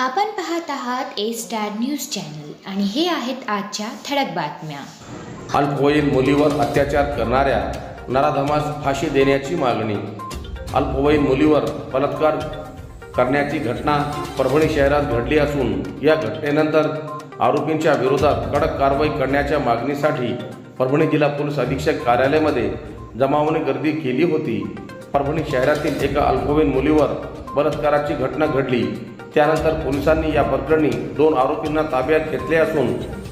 आपण पाहत आहात ए स्टार न्यूज चॅनल आणि हे आहेत आजच्या ठळक बातम्या. अल्पवयीन मुलीवर अत्याचार करणाऱ्या नराधमास फाशी देण्याची मागणी. अल्पवयीन मुलीवर बलात्कार करण्याची घटना परभणी शहरात घडली असून या घटनेनंतर आरोपींच्या विरोधात कडक कारवाई करण्याच्या मागणीसाठी परभणी जिल्हा पोलीस अधीक्षक कार्यालयामध्ये जमावने गर्दी केली होती. परभणी शहरातील एका अल्पवयीन मुलीवर बलात्काराची घटना घडली. त्यानंतर पोलिसांनी या प्रकरणी दोन आरोपींना ताब्यात घेतले असून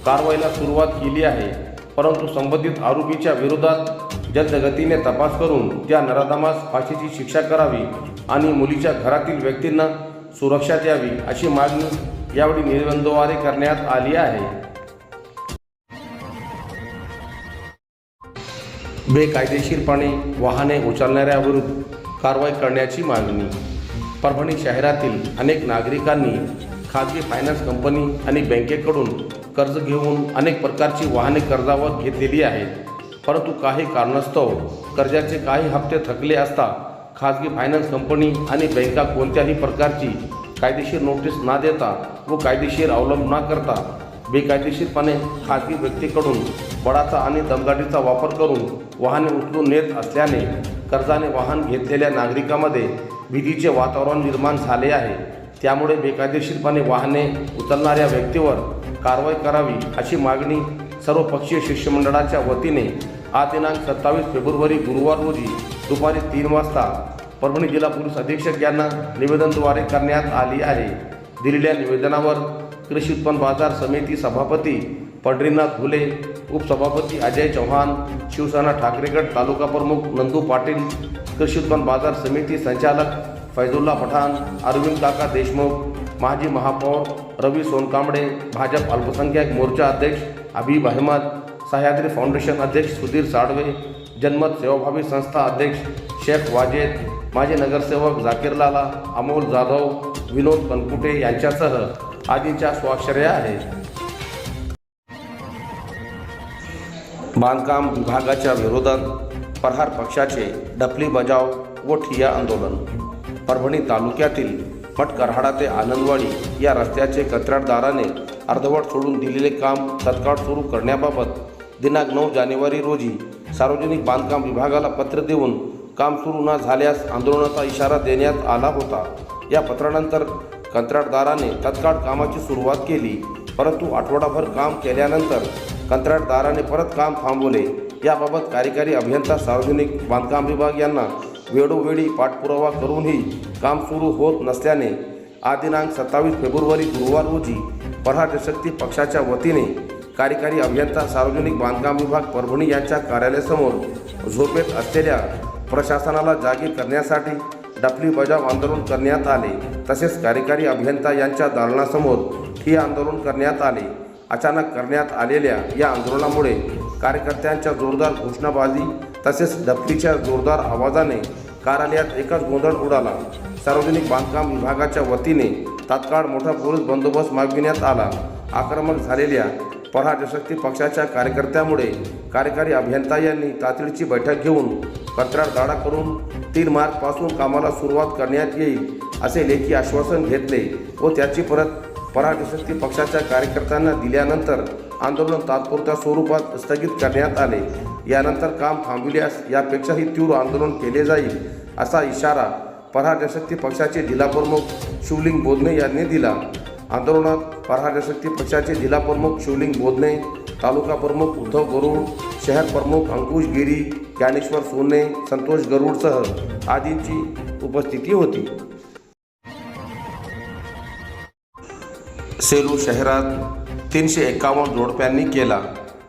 कारवाईला सुरुवात केली आहे. परंतु संबंधित आरोपीच्या विरोधात जलदगतीने तपास करून त्या नराधमास फाशीची शिक्षा करावी आणि मुलीच्या घरातील व्यक्तींना सुरक्षा द्यावी अशी मागणी यावेळी निर्बंधद्वारे करण्यात आली आहे. बेकायदेशीरपणे वाहने उचलणाऱ्याविरुद्ध कारवाई करण्याची मागणी परभणी शहरातील अनेक नागरिकांनी खाजगी फायनान्स कंपनी आणि बँकेकडून कर्ज घेऊन अनेक प्रकारची वाहने कर्जावर घेतलेली आहेत. परंतु काही कारणास्तव कर्जाचे काही हप्ते थकले असता खाजगी फायनान्स कंपनी आणि बँका कोणत्याही प्रकारची कायदेशीर नोटीस ना देता व कायदेशीर अवलंब न करता बेकायदेशीरपणे खाजगी व्यक्तीकडून बळाचा आणि दमदाटीचा वापर करून वाहने उचलून नेत असल्याने कर्जाने वाहन घेतलेल्या नागरिकामध्ये भीतीचे वातावरण निर्माण झाले आहे. त्यामुळे बेकायदेशीरपणे वाहने उचलणाऱ्या व्यक्तीवर कारवाई करावी अशी मागणी सर्वपक्षीय शिष्टमंडळाच्या वतीने आज दिनांक सत्तावीस फेब्रुवारी गुरुवार रोजी दुपारी तीन वाजता परभणी जिल्हा पोलीस अधीक्षक यांना निवेदनद्वारे करण्यात आली आहे. दिलेल्या निवेदनावर कृषी उत्पन्न बाजार समिती सभापती पंढरीनाथ घुले उपसभापती अजय चव्हाण शिवसेना ठाकरेगड तालुका प्रमुख नंदू पाटील कृषी उत्पन्न बाजार समिती संचालक फैजुल्ला पठाण अरविंद काका देशमुख माजी महापौर रवी सोनकांबडे भाजप अल्पसंख्याक मोर्चा अध्यक्ष हबीब अहमद सह्याद्री फाउंडेशन अध्यक्ष सुधीर साडवे जनमत सेवाभावी संस्था अध्यक्ष शेख वाजेद माजी नगरसेवक झाकीर लाला अमोल जाधव विनोद कनकुटे यांच्यासह आदींच्या स्वाक्षर्या आहेत. बांधकाम विभागाच्या विरोधात प्रहार पक्षाचे डफली बजाव व ठिया आंदोलन. परभणी तालुक्यातील मटकरहाडा ते आनंदवाडी या रस्त्याचे कंत्राटदाराने अर्धवट सोडून दिलेले काम तत्काळ सुरू करण्याबाबत दिनांक नऊ जानेवारी रोजी सार्वजनिक बांधकाम विभागाला पत्र देऊन काम सुरू न झाल्यास आंदोलनाचा इशारा देण्यात आला होता. या पत्रानंतर कंत्राटदाराने तत्काळ कामाची सुरुवात केली परंतु आठवडाभर काम केल्यानंतर कंत्राटदाराने परत काम थांबवले. याबाबत कार्यकारी अभियंता सार्वजनिक बांधकाम विभाग यांना वेळोवेळी पाठपुरावा करूनही काम सुरू होत नसल्याने आज दिनांक सत्तावीस फेब्रुवारी गुरुवार रोजी प्रहार शक्ती पक्षाच्या वतीने कार्यकारी अभियंता सार्वजनिक बांधकाम विभाग परभणी यांच्या कार्यालयासमोर झोपेत असलेल्या प्रशासनाला जागी करण्यासाठी डफली बजाव आंदोलन करण्यात आले. तसेच कार्यकारी अभियंता यांच्या दालनासमोर हे आंदोलन करण्यात आले. अचानक करण्यात आलेल्या या आंदोलनामुळे कार्यकर्त्यांच्या जोरदार घोषणाबाजी तसेच डफलीच्या जोरदार आवाजाने कार्यालयात एकच गोंधळ उडाला. सार्वजनिक बांधकाम विभागाच्या वतीने तात्काळ मोठा पोलीस बंदोबस्त मागविण्यात आला. आक्रमक झालेल्या प्रहारशक्ती पक्षाच्या कार्यकर्त्यामुळे कार्यकारी अभियंता यांनी तातडीची बैठक घेऊन कंत्राटदाडा करून तीन मार्चपासून कामाला सुरुवात करण्यात येईल असे लेखी आश्वासन घेतले व त्याची परत पराठशक्ती पक्षाच्या कार्यकर्त्यांना दिल्यानंतर आंदोलन तात्पुरत्या स्वरूपात स्थगित करण्यात आले. यानंतर काम थांबविल्यास यापेक्षाही तीव्र आंदोलन केले जाईल असा इशारा पराठशक्ती पक्षाचे जिल्हाप्रमुख शिवलिंग बोधने यांनी दिला. आंदोलनात पराठशक्ती पक्षाचे जिल्हाप्रमुख शिवलिंग बोधने तालुका प्रमुख उद्धव गरुड शहर प्रमुख अंकुश गिरी ज्ञानेश्वर सोने संतोष गरुडसह आदींची उपस्थिती होती. सेलू शहरात तीनशे एकावन्न जोडप्यांनी केला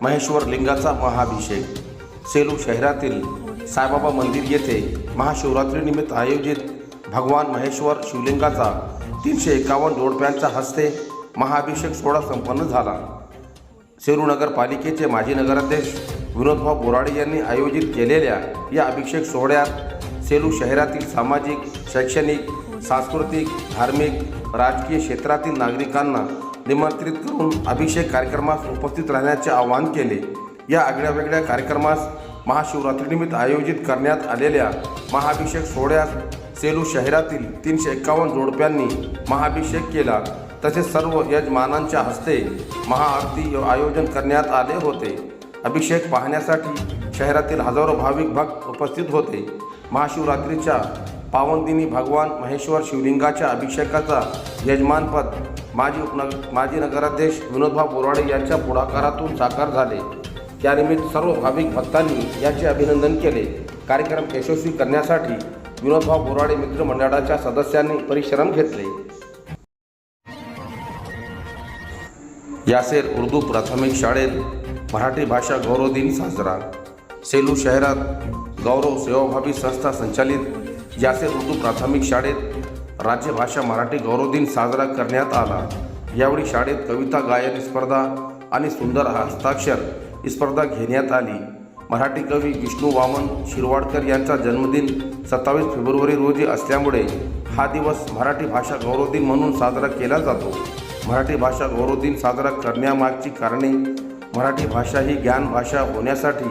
महेश्वर लिंगाचा महाभिषेक. सेलू शहरातील साईबाबा मंदिर येथे महाशिवरात्रीनिमित्त आयोजित भगवान महेश्वर शिवलिंगाचा तीनशे एकावन्न जोडप्यांच्या हस्ते महाअभिषेक सोहळा संपन्न झाला. सेलू नगरपालिकेचे माजी नगराध्यक्ष विनोदभाऊ बोराडे यांनी आयोजित केलेल्या या अभिषेक सोहळ्यात सेलू शहरातील सामाजिक शैक्षणिक सांस्कृतिक धार्मिक राजकीय क्षेत्रातील नागरिकांना निमंत्रित करून अभिषेक कार्यक्रमास उपस्थित राहण्याचे आवाहन केले. या आगळ्यावेगळ्या कार्यक्रमास महाशिवरात्रीनिमित्त आयोजित करण्यात आलेल्या महाभिषेक सोहळ्यास सेलू शहरातील तीनशे एक्कावन्न जोडप्यांनी महाभिषेक केला. तसेच सर्व यजमानांच्या हस्ते महाआरती आयोजन करण्यात आले होते. अभिषेक पाहण्यासाठी शहरातील हजारो भाविक भक्त उपस्थित होते. महाशिवरात्रीच्या पावनदिनी भगवान महेश्वर शिवलिंगाच्या अभिषेकाचा यजमानपद माजी उपनग माजी नगराध्यक्ष विनोदभाऊ बोराडे यांच्या पुढाकारातून साकार झाले. त्यानिमित्त सर्व भाविक भक्तांनी याचे अभिनंदन केले. कार्यक्रम यशस्वी करण्यासाठी विनोदभाव बोराडे मित्र मंडळाच्या सदस्यांनी परिश्रम घेतले. यासेर उर्दू प्राथमिक शाळेत मराठी भाषा गौरव दिन साजरा. सेलू शहरात गौरव सेवाभावी संस्था संचालित यासेर उर्दू प्राथमिक शाळेत राज्यभाषा मराठी गौरव दिन साजरा करण्यात आला. यावेळी शाळेत कविता गायन स्पर्धा आणि सुंदर हस्ताक्षर स्पर्धा घेण्यात आली. मराठी कवी विष्णू वामन शिरवाडकर यांचा जन्मदिन सत्तावीस फेब्रुवारी रोजी असल्यामुळे हा दिवस मराठी भाषा गौरव दिन म्हणून साजरा केला जातो. मराठी भाषा गौरव दिन साजरा करण्यामागची कारणे मराठी भाषा ही ज्ञान भाषा होण्यासाठी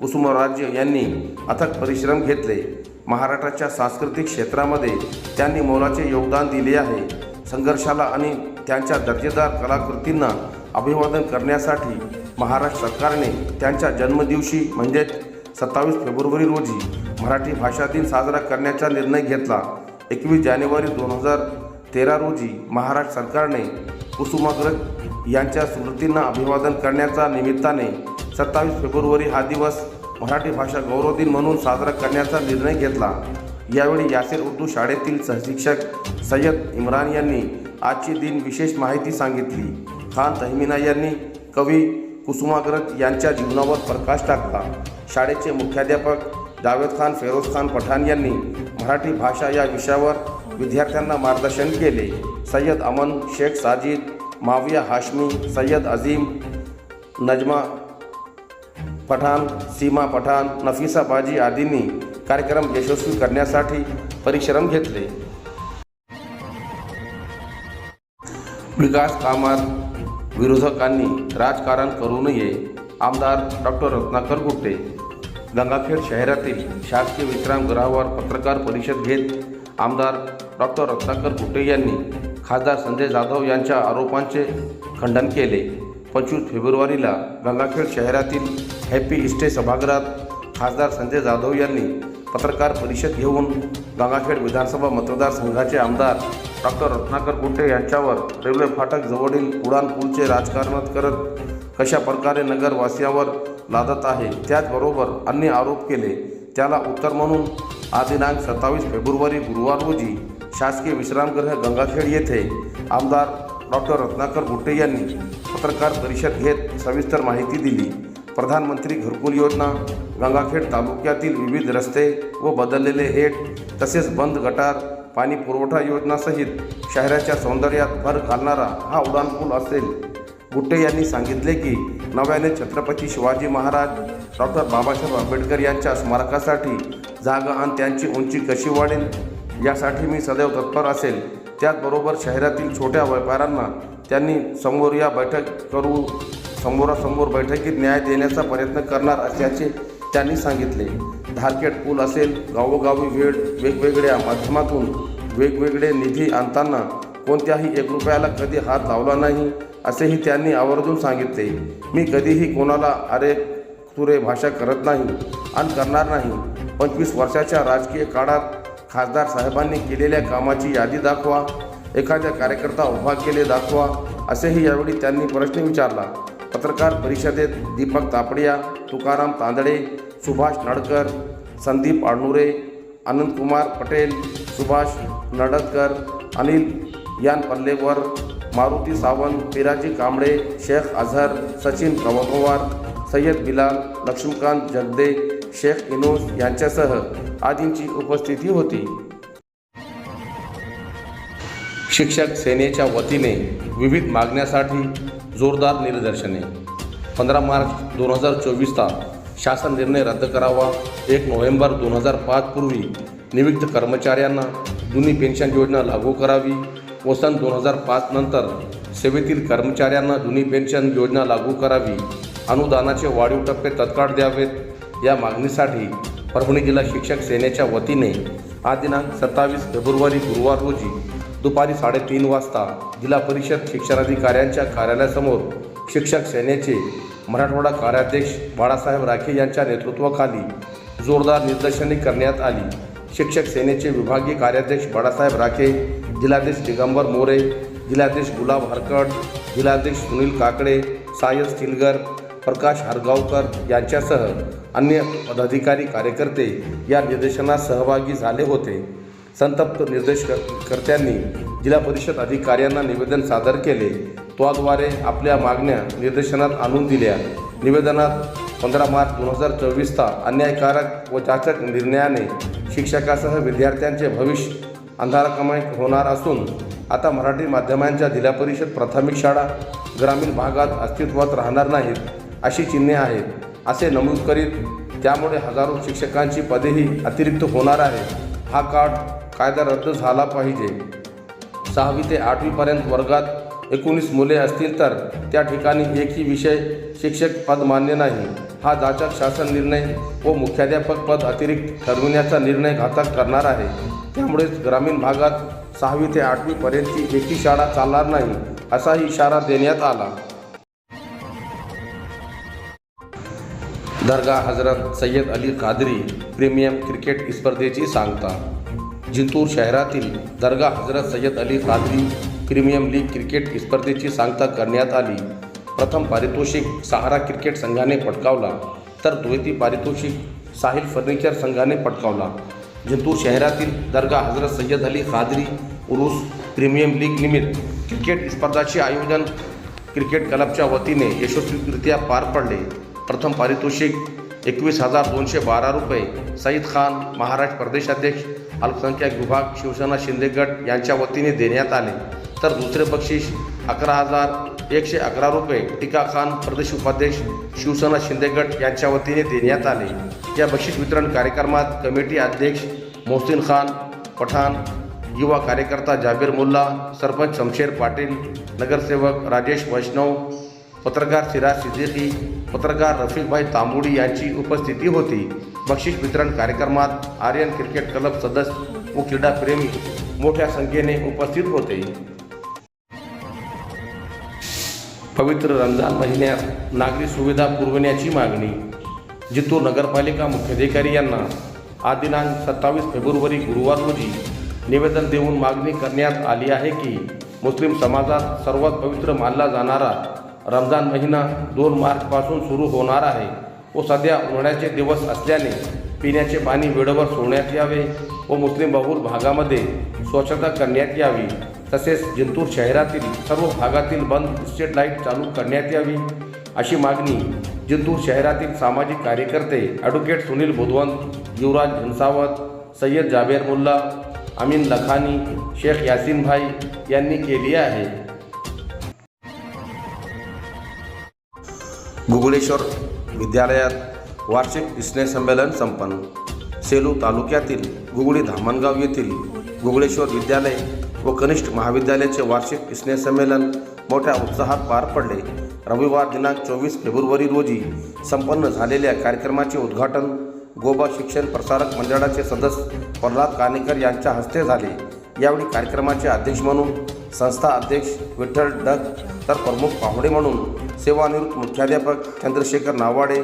कुसुमराज्य यांनी अथक परिश्रम घेतले. महाराष्ट्राच्या सांस्कृतिक क्षेत्रामध्ये त्यांनी मोलाचे योगदान दिले आहे. संघर्षाला आणि त्यांच्या दर्जेदार कलाकृतींना अभिवादन करण्यासाठी महाराष्ट्र सरकारने त्यांच्या जन्मदिवशी म्हणजेच सत्तावीस फेब्रुवारी रोजी मराठी भाषा दिन साजरा करण्याचा निर्णय घेतला. एकवीस जानेवारी दोन हजार तेरा रोजी महाराष्ट्र सरकारने कुसुमाग्रज यांच्या स्मृतींना अभिवादन करण्याच्या निमित्ताने सत्तावीस फेब्रुवारी हा दिवस मराठी भाषा गौरव दिन म्हणून साजरा करण्याचा निर्णय घेतला. यावेळी यासीर उर्दू शाळेतील सहशिक्षक सय्यद इम्रान यांनी आजची दिन विशेष माहिती सांगितली. खान तहमिना यांनी कवी कुसुमाग्रज यांच्या जीवनावर प्रकाश टाकला. शाळेचे मुख्याध्यापक जावेद खान फेरोज खान पठाण यांनी मराठी भाषा या विषयावर विद्यार्थ्यांना मार्गदर्शन केले. सय्यद अमन शेख साजिद माविया हाशमी सय्यद अजीम नजमा पठाण सीमा पठाण नफिसा बाजी आदींनी कार्यक्रम यशस्वी करण्यासाठी परिश्रम घेतले. विकास कामात विरोधकांनी राजकारण करू नये आमदार डॉक्टर रत्नाकर गुट्टे गंगाखेड शहरातील शासकीय विश्रामगृहावर पत्रकार परिषद घेत आमदार डॉक्टर रत्नाकर गुट्टे यांनी खासदार संजय जाधव यांच्या आरोपांचे खंडन केले. पंचवीस फेब्रुवारीला गंगाखेड शहरातील हॅपी इस्टे सभागृहात खासदार संजय जाधव यांनी पत्रकार परिषद घेऊन गंगाखेड विधानसभा मतदारसंघाचे आमदार डॉक्टर रत्नाकर कुंटे यांच्यावर रेल्वे फाटक जवळील उडान पूलचे राजकारण करत कशा प्रकारे नगरवासियांवर लादत आहे त्याचबरोबर अन्य आरोप केले. त्याला उत्तर म्हणून आज दिनांक सत्तावीस फेब्रुवारी गुरुवार रोजी शासकीय विश्रामगृह गंगाखेड येथे आमदार डॉक्टर रत्नाकर गुट्टे यांनी पत्रकार परिषद घेत सविस्तर माहिती दिली. प्रधानमंत्री घरकुल योजना गंगाखेड तालुक्यातील विविध रस्ते व बदललेले हेट तसेच बंद गटार पाणी पुरवठा योजनासहित शहराच्या सौंदर्यात भर घालणारा हा उडाणपूल असेल. गुट्टे यांनी सांगितले की नव्याने छत्रपती शिवाजी महाराज डॉक्टर बाबासाहेब आंबेडकर यांच्या स्मारकासाठी जागा आणि त्यांची उंची कशी वाढेल यासाठी मी सदैव तत्पर असेल. त्याचबरोबर शहरातील छोट्या व्यापाऱ्यांना त्यांनी समोर या बैठक करू समोरासमोर बैठकीत न्याय देण्याचा प्रयत्न करणार असल्याचे त्यांनी सांगितले. धारकेट पूल असेल गावोगावी वेळ वेगवेगळ्या माध्यमातून वेगवेगळे निधी आणताना कोणत्याही एक रुपयाला कधी हात लावला नाही असेही त्यांनी आवर्जून सांगितले. मी कधीही कोणाला अरे तुरे भाषा करत नाही आणि करणार नाही. पंचवीस वर्षाच्या राजकीय काळात खासदार साहेबांनी केलेल्या कामाची यादी दाखवा एखाद्या कार्यकर्ता उभा केले दाखवा असेही यावेळी त्यांनी प्रश्न विचारला. पत्रकार परिषदेत दीपक तापडिया तुकाराम तांदळे सुभाष नडकर संदीप आडनुरे आनंदकुमार पटेल सुभाष नडदकर अनिल यान पल्लेवर मारुती सावंत पिराजी कांबळे शेख अझहर सचिन पवार सय्यद बिलाल लक्ष्मीकांत जगदे शेख इनोस यांच्यासह आदींची उपस्थिती होती. शिक्षक सेनेच्या वतीने विविध मागण्यासाठी जोरदार निदर्शने. पंधरा मार्च दोन हजार चोवीसचा शासन निर्णय रद्द करावा. एक नोव्हेंबर दोन हजार पाचपूर्वी नियुक्त कर्मचाऱ्यांना जुनी पेन्शन योजना लागू करावी व सन दोन हजार पाच नंतर सेवेतील कर्मचाऱ्यांना जुनी पेन्शन योजना लागू करावी. अनुदानाचे वाढीव टप्पे तत्काळ द्यावेत. या मागणीसाठी परभणी जिल्हा शिक्षक सेनेच्या वतीने आज दिनांक सत्तावीस फेब्रुवारी गुरुवार रोजी दुपारी साडेतीन वाजता जिल्हा परिषद शिक्षणाधिकाऱ्यांच्या कार्यालयासमोर शिक्षक सेनेचे मराठवाडा कार्याध्यक्ष बाळासाहेब राखे यांच्या नेतृत्वाखाली जोरदार निदर्शने करण्यात आली. शिक्षक सेनेचे विभागीय कार्याध्यक्ष बाळासाहेब राखे जिल्हाध्यक्ष दिगंबर मोरे जिल्हाध्यक्ष गुलाब हरकट जिल्हाध्यक्ष सुनील काकडे सायस तिलगर प्रकाश हरगावकर यांच्यासह अन्य पदाधिकारी कार्यकर्ते या निदर्शनात सहभागी झाले होते. संतप्त निर्देशकर्त्यांनी जिल्हा परिषद अधिकाऱ्यांना निवेदन सादर केले. त्याद्वारे आपल्या मागण्या निदर्शनात आणून दिल्या. निवेदनात पंधरा मार्च दोन हजार चोवीसचा अन्यायकारक व जाचक निर्णयाने शिक्षकासह विद्यार्थ्यांचे भविष्य अंधारकमय होणार असून आता मराठी माध्यमांच्या जिल्हा परिषद प्राथमिक शाळा ग्रामीण भागात अस्तित्वात राहणार नाहीत. अशी चिन्हे आहेत. असे नमूद करीत त्यामुळे हजारो शिक्षकांची पदेही अतिरिक्त होणार आहेत. हा काळ कायदा रद्द झाला पाहिजे. सहावी ते आठवीपर्यंत वर्गात एकोणीस मुले असतील तर त्या ठिकाणी एकही विषय शिक्षक पद मान्य नाही. हा जाचक शासन निर्णय व मुख्याध्यापक पद अतिरिक्त ठरविण्याचा निर्णय घातक करणार आहे. त्यामुळेच ग्रामीण भागात सहावी ते आठवीपर्यंतची एकही शाळा चालणार नाही असाही इशारा देण्यात आला. दर्गा हजरत सय्यद अली कादरी प्रीमियम क्रिकेट स्पर्धेची सांगता. जिंतूर शहरातील Dargah Hazrat Sayyed Ali Kadri premium league cricket स्पर्धेची सांगता करण्यात आली. प्रथम पारितोषिक सहारा क्रिकेट संघाने पटकावला तर द्वैती पारितोषिक साहिल फर्निचर संघाने पटकावला. जिंतूर शहरातील दर्गा हजरत सय्यद अली कादरी उरुस प्रीमियम लीग निमित्त क्रिकेट स्पर्धाचे आयोजन क्रिकेट क्लबच्या वतीने यशस्वीरित्या पार पडले. प्रथम पारितोषिक एकवीस हजार दोनशे बारा रुपये. सईद खान महाराष्ट्र प्रदेशाध्यक्ष अल्पसंख्याक विभाग शिवसेना शिंदे गट यांच्या वतीने देण्यात आले. तर दुसरे बक्षीस अकरा हजार एकशे अकरा रुपये. टीका खान प्रदेश उपाध्यक्ष शिवसेना शिंदे गट यांच्या वतीने देण्यात आले. या बक्षीस वितरण कार्यक्रमात कमिटी अध्यक्ष मोहसिन खान पठाण युवा कार्यकर्ता जाबीर मुल्ला सरपंच शमशेर पाटील नगरसेवक राजेश वैष्णव पत्रकार सिराज सिद्दीकी पत्रकार रफिकभाई तांबुडी यांची उपस्थिती होती. बक्षीस वितरण कार्यक्रमात आर्यन क्रिकेट क्लब सदस्य व क्रीडाप्रेमी मोठ्या संख्येने उपस्थित होते. पवित्र रमजान महिन्यात नागरी सुविधा पुरविण्याची मागणी. जितूर नगरपालिका मुख्याधिकारी यांना आज दिनांक सत्तावीस फेब्रुवारी गुरुवार रोजी निवेदन देऊन मागणी करण्यात आली आहे की मुस्लिम समाजात सर्वात पवित्र मानला जाणारा रमजान महिना दोन मार्चपासून सुरू होणार आहे. व सध्या उन्हाळ्याचे दिवस असल्याने पिण्याचे पाणी वेळेवर सोडण्यात यावे व मुस्लिम बहुल भागामध्ये स्वच्छता करण्यात यावी. तसेच जिंतूर शहरातील सर्व भागातील बंद स्ट्रीट लाइट चालू करण्यात यावी. अशी मागणी जिंतूर शहरातील सामाजिक कार्यकर्ते ॲडव्होकेट सुनील बुधवंत युवराज घनसावत सय्यद जाबेर मुल्ला अमीन लखानी शेख यासीन भाई यांनी केली आहे. गुगळेश्वर विद्यालयात वार्षिक स्नेहसंमेलन संपन्न. सेलू तालुक्यातील गुगळी धामणगाव येथील गुगळेश्वर विद्यालय व कनिष्ठ महाविद्यालयाचे वार्षिक स्नेहसंमेलन मोठ्या उत्साहात पार पडले. रविवार दिनांक चोवीस फेब्रुवारी रोजी संपन्न झालेल्या कार्यक्रमाचे उद्घाटन गोबा शिक्षण प्रसारक मंडळाचे सदस्य प्रल्हाद कानेकर यांच्या हस्ते झाले. यावेळी कार्यक्रमाचे अध्यक्ष म्हणून संस्था अध्यक्ष विठ्ठल डग तर प्रमुख पाहुणे म्हणून सेवानिवृत्त मुख्याध्यापक चंद्रशेखर नावाडे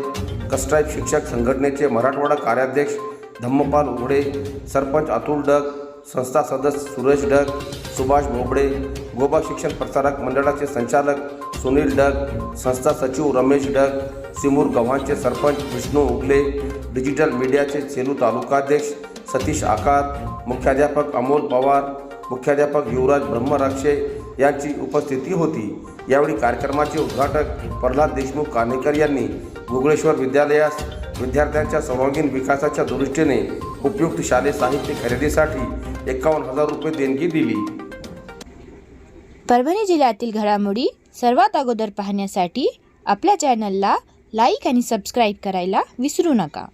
कस्ट्राईब शिक्षक संघटनेचे मराठवाडा कार्याध्यक्ष धम्मपाल उघडे सरपंच अतुल डग संस्था सदस्य सुरेश डग सुभाष मोबडे गोबा शिक्षण प्रसारक मंडळाचे संचालक सुनील डग संस्था सचिव रमेश डग सिमूर गव्हाणचे सरपंच विष्णू उगले डिजिटल मीडियाचे सेलू तालुकाध्यक्ष सतीश आकार मुख्याध्यापक अमोल पवार मुख्याध्यापक युवराज ब्रह्मराक्षे यांची उपस्थिती होती. यावेळी कार्यक्रमाचे उद्घाटक प्रल्हाद देशमुख कानेकर यांनी गुगळेश्वर विद्यालयास विद्यार्थ्यांच्या सर्वांगीण विकासाच्या दृष्टीने उपयुक्त शालेय साहित्य खरेदीसाठी एकावन्न हजार रुपये देणगी दिली. परभणी जिल्ह्यातील घडामोडी सर्वात अगोदर पाहण्यासाठी आपल्या चॅनलला लाईक आणि सबस्क्राईब करायला विसरू नका.